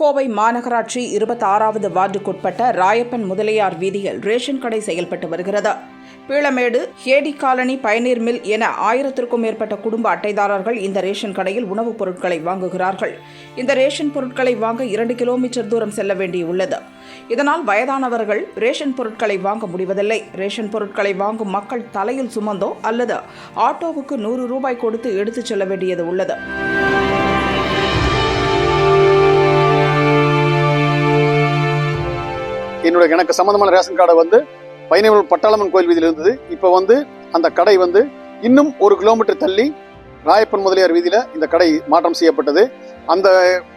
கோவை மாநகராட்சி இருபத்தாறாவது வார்டுக்குட்பட்ட ராயப்பன் முதலியார் வீதியில் ரேஷன் கடை செயல்பட்டு வருகிறது. பீளமேடு ஹேடி காலனி பயனீர் மில் என ஆயிரத்திற்கும் மேற்பட்ட குடும்ப அட்டைதாரர்கள் இந்த ரேஷன் கடையில் உணவுப் பொருட்களை வாங்குகிறார்கள். இந்த ரேஷன் பொருட்களை வாங்க இரண்டு கிலோமீட்டர் தூரம் செல்ல வேண்டியுள்ளது. இதனால் வயதானவர்கள் ரேஷன் பொருட்களை வாங்க முடிவதில்லை. ரேஷன் பொருட்களை வாங்கும் மக்கள் தலையில் சுமந்தோ அல்லது ஆட்டோவுக்கு நூறு ரூபாய் கொடுத்து எடுத்துச் செல்ல வேண்டியது உள்ளது. என்னுடைய எனக்கு சம்மந்தமான ரேஷன் கார்டை வந்து பயணிகள் பட்டாளம்மன் கோயில் வீதியில் இருந்தது. இப்போ வந்து அந்த கடை வந்து இன்னும் ஒரு கிலோமீட்டர் தள்ளி ராயப்பன் முதலியார் வீதியில் இந்த கடை மாற்றம் செய்யப்பட்டது. அந்த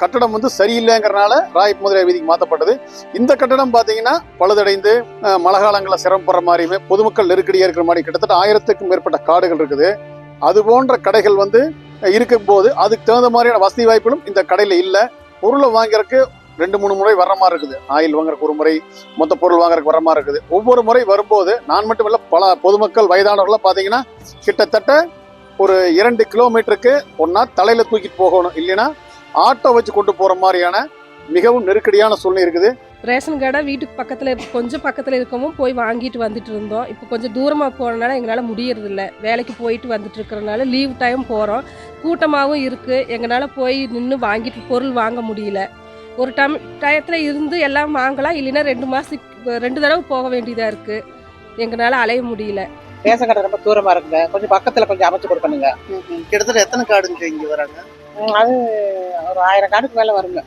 கட்டடம் வந்து சரியில்லைங்கிறனால ராயப்பன் முதலியார் வீதிக்கு மாற்றப்பட்டது. இந்த கட்டடம் பார்த்தீங்கன்னா பழுதடைந்து மழை காலங்களில் சிரமப்படுற மாதிரியுமே பொதுமக்கள் நெருக்கடியாக இருக்கிற மாதிரி கிட்டத்தட்ட ஆயிரத்துக்கும் மேற்பட்ட காடுகள் இருக்குது. அது போன்ற கடைகள் வந்து இருக்கும்போது அதுக்கு தகுந்த மாதிரியான வசதி வாய்ப்புகளும் இந்த கடையில் இல்லை. பொருளை வாங்கிறதுக்கு ரெண்டு மூணு முறை வர்ற மாதிரி இருக்குது. ஆயில் வாங்குறக்கு ஒரு முறை மொத்த பொருள் வாங்குறதுக்கு வர மாதிரி இருக்குது. ஒவ்வொரு முறை வரும்போது நான் மட்டும் இல்லை பல பொதுமக்கள் வயதானவர்கள்லாம் பார்த்தீங்கன்னா கிட்டத்தட்ட ஒரு இரண்டு கிலோமீட்டருக்கு ஒன்னா தலையில தூக்கிட்டு போகணும். இல்லைன்னா ஆட்டோ வச்சு கொண்டு போற மாதிரியான மிகவும் நெருக்கடியான சூழ்நிலை இருக்குது. ரேஷன் கடை வீட்டுக்கு பக்கத்தில் இருக்க கொஞ்சம் பக்கத்தில் இருக்கவும் போய் வாங்கிட்டு வந்துட்டு இருந்தோம். இப்போ கொஞ்சம் தூரமாக போகிறனால எங்களால் முடியறதில்ல. வேலைக்கு போயிட்டு வந்துட்டு இருக்கிறனால லீவ் டைம் போகிறோம் கூட்டமாகவும் இருக்குது எங்களால் போய் நின்று வாங்கிட்டு பொருள் வாங்க முடியல. ஒரு டைம் டயத்தில் இருந்து எல்லாம் வாங்கலாம் இல்லைன்னா ரெண்டு மாதத்துக்கு ரெண்டு தடவை போக வேண்டியதாக இருக்குது எங்களால் அலைய முடியல. ரேஷன் கடை ரொம்ப தூரமா இருக்குங்க. கொஞ்சம் பக்கத்துல கொஞ்சம் அமைச்சு கொடுக்கணுங்க கிட்டத்தட்ட எத்தனை காடுங்க இங்க வராங்க? அது ஒரு ஆயிரம் காடுக்கு மேல வருங்க.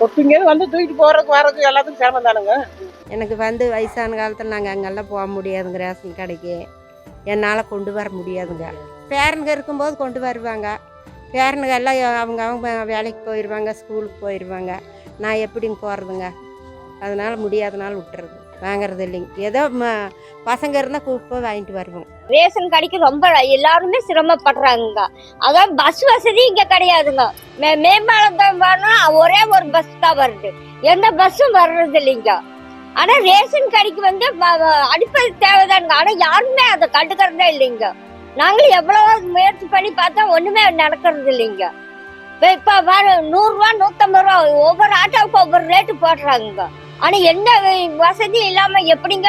சொட்டுங்க வந்து தூக்கிட்டு போறதுக்கு வர்றதுக்கு எல்லாத்துக்கும் சிரமம் தானுங்க. எனக்கு வந்து வயசான காலத்தில் நாங்கள் அங்கெல்லாம் போக முடியாதுங்க ரேஷன் கடைக்கு. என்னால் கொண்டு வர முடியாதுங்க. பேரனுங்க இருக்கும்போது கொண்டு வருவாங்க. பேரனுங்கெல்லாம் அவங்க அவங்க வேலைக்கு போயிடுவாங்க ஸ்கூலுக்கு போயிடுவாங்க நான் எப்படிங்க போகிறதுங்க அதனால் முடியாதனால விட்டுறது. வாங்குறது இல்லைங்க. ஏதோ பசங்க இருந்தால் கூப்பிட்டு போய் வாங்கிட்டு வருவோம். ரேஷன் கடைக்கு ரொம்ப எல்லாருமே சிரமப்படுறாங்க அதான் பஸ் வசதி இங்க கிடையாதுங்க. மே மேம்பாலத்தம் வரணும் ஒரே ஒரு பஸ் தான் வருது. எந்த பஸ்ஸும் வர்றது இல்லைங்க. ஆனா ரேஷன் கடைக்கு வந்து வ- தேவைதானுங்க. ஆனா யாருமே அதை கண்டுக்கிறதே இல்லைங்க. நாங்களும் எவ்வளவோ முயற்சி பண்ணி பார்த்தா ஒண்ணுமே நடக்கிறது இல்லைங்க. இப்ப- இப்ப வர நூறு ரூபா ஒவ்வொரு ஆட்டோவுக்கு ஒவ்வொரு ரேட்டு போடுறாங்க ஆனா என்ன வசதி இல்லாம எப்படிங்க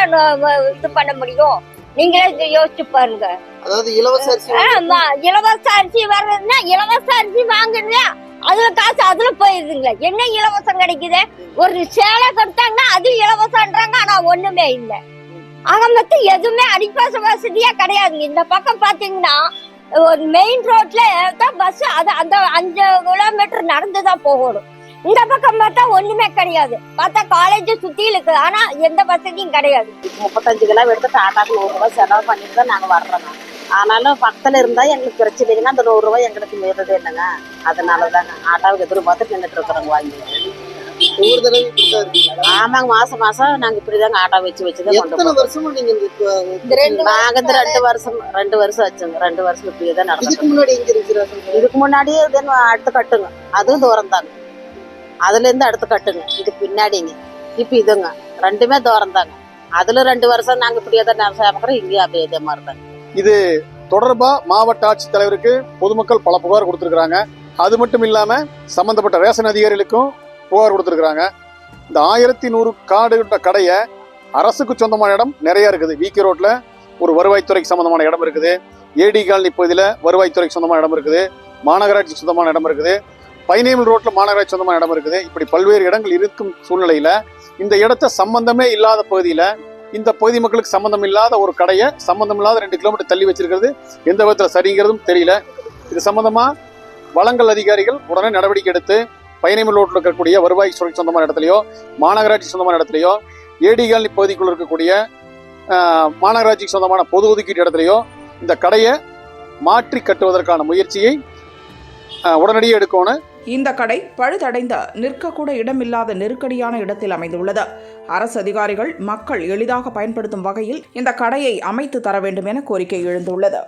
இது பண்ண முடியும்? நீங்களே யோசிச்சு பாருங்க. அதாவது இலவச அரிசி ஆமா இலவச அரிசி வர்றதுன்னா இலவச அரிசி வாங்குறது அதுல காசு அதுல போயிருதுங்க. என்ன இலவசம் கிடைக்குது? ஒரு சேலை கொடுத்தாங்கன்னா அது இலவசம்ன்றாங்க ஆனா ஒண்ணுமே இல்ல. ஆக மொத்தம் எதுவுமே அடிப்பாச வசதியா கிடையாதுங்க. இந்த பக்கம் பாத்தீங்கன்னா ஒரு மெயின் ரோட்ல தான் பஸ் அது அந்த அஞ்சு கிலோமீட்டர் நடந்து தான் போகணும். இந்த பக்கம் பார்த்தா ஒண்ணுமே கிடையாது. பார்த்தா காலேஜ் சுத்தி இருக்கு. ஆனா எந்த வசதியும் கிடையாது. முப்பத்தஞ்சு கிலோ எடுத்து டாட்டாக்கு நூறு ரூபாய் செலவு பண்ணிட்டு தான் நாங்க வர்றோங்க ஆனாலும் பக்கத்துல இருந்தா எங்களுக்கு பிரச்சனைன்னா அந்த நூறு ரூபாய் எங்களுக்கு மீறது இல்லைங்க அதனாலதாங்க. ஆட்டாவுக்கு எதிர்பார்த்து நின்றுட்டு இருக்கிறோங்க வாங்கி. ஒவ்வொரு? ஆமாங்க மாசம் மாசம் நாங்க இப்படிதாங்க ஆட்டோ வச்சு வச்சு தான் கொண்டு எத்தனை வருஷமா நீங்க நாங்க இந்த ரெண்டு வருஷம் ரெண்டு வருஷம் ஆச்சுங்க. ரெண்டு வருஷம் இப்படியே தான் இதுக்கு நடந்துட்டு முன்னாடி இருக்கிறாங்க? இதுக்கு முன்னாடியே இதுன்னு அடுத்து கட்டுங்க. அதுவும் தூரம் தாங்க அதுல இருந்து அடுத்து கட்டுங்க. இது பின்னாடிங்க. இப்ப இதுங்க. ரெண்டுமே தூரம் தாங்க அதுல ரெண்டு வருஷம் நாங்க இப்படியே தான் நான் சேமக்கிறோம் இங்கேயும் அப்படியே இதே மாதிரி தாங்க இது தொடர்பா மாவட்ட ஆட்சித்தலைவருக்கு பொதுமக்கள் பல புகார் கொடுத்திருக்கிறாங்க. அது மட்டும் இல்லாம சம்பந்தப்பட்ட ரேஷன் அதிகாரிகளுக்கும் புகார் கொடுத்துருக்குறாங்க. இந்த ஆயிரத்தி நூறு காடுகிட்ட கடையை அரசுக்கு சொந்தமான இடம் நிறைய இருக்குது. விகே ரோட்டில் ஒரு வருவாய்த்துறைக்கு சம்மந்தமான இடம் இருக்குது. ஏடி காலனி பகுதியில் வருவாய்த்துறைக்கு சொந்தமான இடம் இருக்குது. மாநகராட்சிக்கு சொந்தமான இடம் இருக்குது. பைனேமல் ரோட்டில் மாநகராட்சி சொந்தமான இடம் இருக்குது. இப்படி பல்வேறு இடங்கள் இருக்கும் சூழ்நிலையில் இந்த இடத்த சம்பந்தமே இல்லாத பகுதியில் இந்த பகுதி மக்களுக்கு சம்மந்தம் இல்லாத ஒரு கடையை சம்மந்தம் இல்லாத ரெண்டு கிலோமீட்டர் தள்ளி வச்சிருக்கிறது. எந்த விதத்தில் சரிங்கிறதும் தெரியல. இது சம்மந்தமாக வளங்கள் அதிகாரிகள் உடனே நடவடிக்கை எடுத்து பயணிமல் ரோட்டில் இருக்கக்கூடிய வருவாய் துறை சொந்தமான இடத்துலையோ மாநகராட்சி சொந்தமான இடத்துலையோ ஏடிகள் பகுதிக்குள் இருக்கக்கூடிய மாநகராட்சிக்கு சொந்தமான பொது ஒதுக்கீட்டு இடத்துலையோ இந்த கடையை மாற்றி கட்டுவதற்கான முயற்சியை உடனடியே எடுக்கணும். இந்த கடை பழுதடைந்த நிற்கக்கூட இடமில்லாத நெருக்கடியான இடத்தில் அமைந்துள்ளது. அரசு அதிகாரிகள் மக்கள் எளிதாக பயன்படுத்தும் வகையில் இந்த கடையை அமைத்து தர வேண்டும் என கோரிக்கை எழுந்துள்ளது.